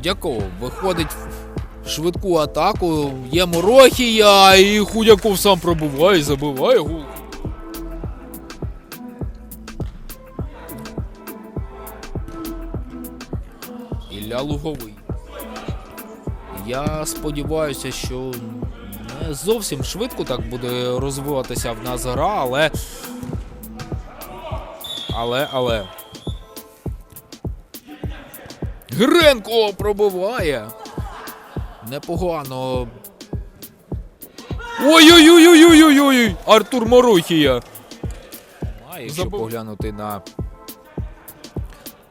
Худяков виходить в швидку атаку. Є Морохія, і Худяков сам пробиває і забиває гол. Ілля Луговий. Я сподіваюся, що не зовсім швидко так буде розвиватися в нас гра, але. Але, але. Гренко пробиває. Непогано. Ой-ой-ой-ой-ой-ой! Артур Морохія. А якщо Забив. поглянути на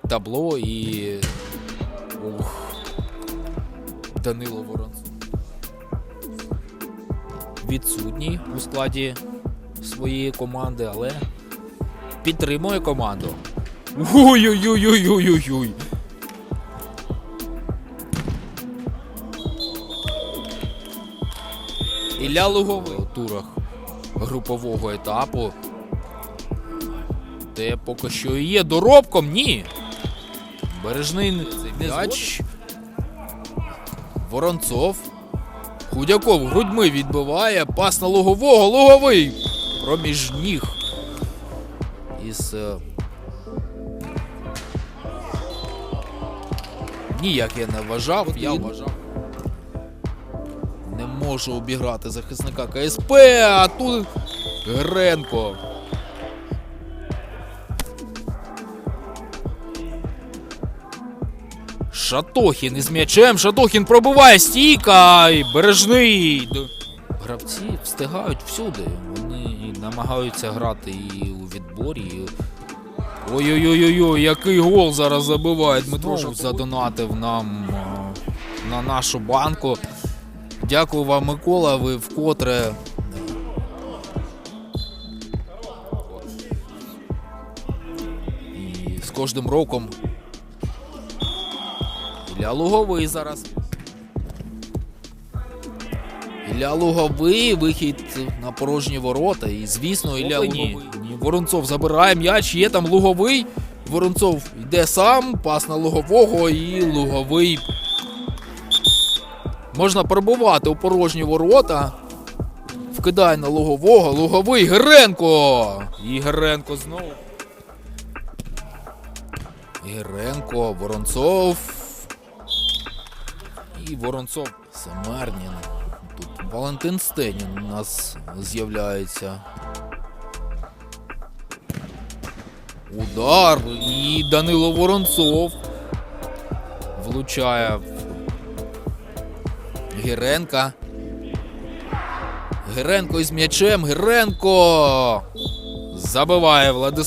табло і. Ух. Данило Воронцов. Відсутній у складі своєї команди, але підтримує команду. Ой-ой-ой-ой-ой-ой. Ілля Луговий турах групового етапу. Де поки що і є доробком, ні. Бережний м'яч. Воронцов. Худяков грудьми відбиває. Пас на лугового. Луговий. Проміж ніг. Із. е, Ніяк я не вважав. Я вважав. Не можу обіграти захисника КСП, а тут Гренко. Шатохін із м'ячем. Шатохін пробиває стійка. І бережний. Гравці встигають всюди. Вони намагаються грати і у відборі. І... Ой-ой-ой, який гол зараз забиває. Дмитро задонатив нам е, на нашу банку. Дякую вам, Микола. Ви вкотре. І з кожним роком. Ілля Луговий зараз. Ілля Луговий, вихід на порожні ворота. І звісно, Ілля Луговий. Воронцов забирає м'яч, є там Луговий. Воронцов йде сам, пас на Лугового і Луговий. Можна пробувати у порожні ворота. Вкидає на Лугового. Луговий Геренко. І Геренко знову. Геренко, Воронцов. І Воронцов Семернін. Тут Валентин Стенін у нас з'являється. Удар. І Данило Воронцов влучає в Гиренко із м'ячем. Гиренко. забиває Владислав.